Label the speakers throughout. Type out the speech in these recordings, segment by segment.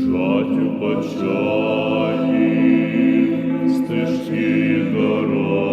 Speaker 1: біжать у почаї, стежки дороги,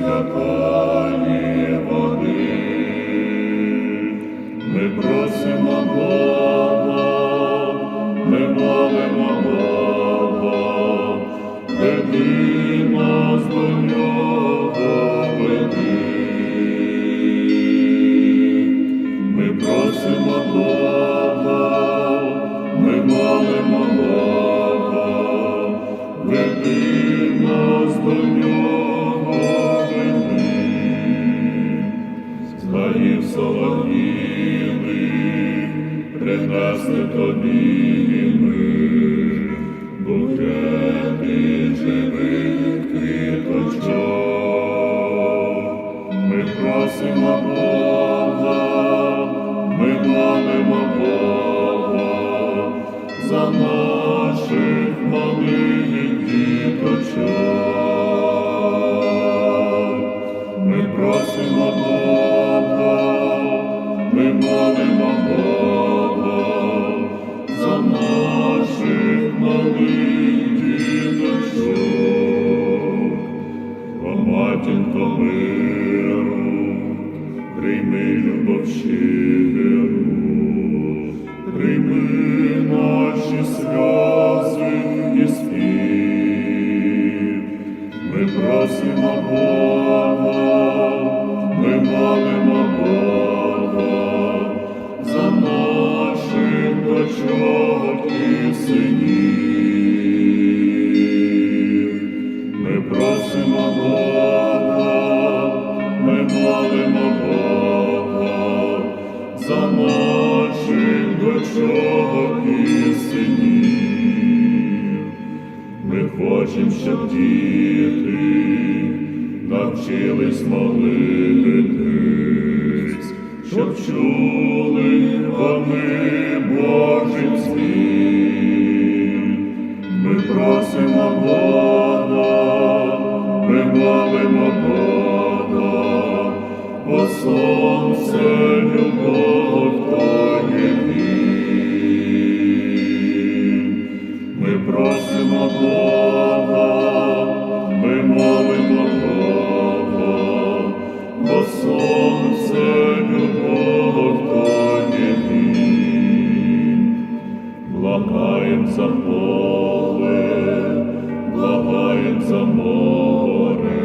Speaker 1: напити Солов'їни, принесли тобі ми, букети живих квіточок. Ми просимо Бога, ми молимо Бога за наших малих матінко миру, прийми любов щиру, прийми наші сльози і спів. Ми просимо Бога, ми молимо Бога за наших дочок і синів. Щоб діти навчились молитись, щоб чули вони Божий світ. Ми просимо Бога, ми молимо Бога, бо сонце сонце любов. Благаєм за поле, благаєм за море,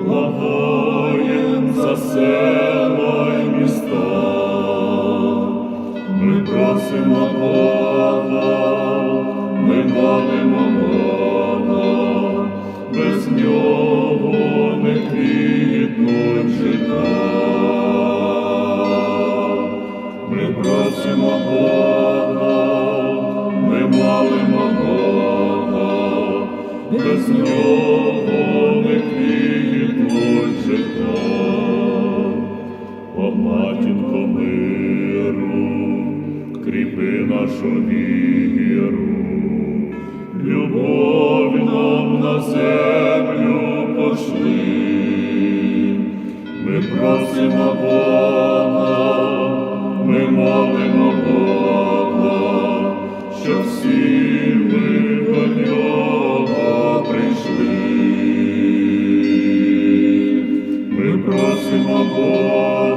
Speaker 1: благаєм за села міста. Ми просимо Бога, землю пошли. Ми просимо Бога, ми молимо Бога, щоб всі ми до нього прийшли. Ми просимо Бога,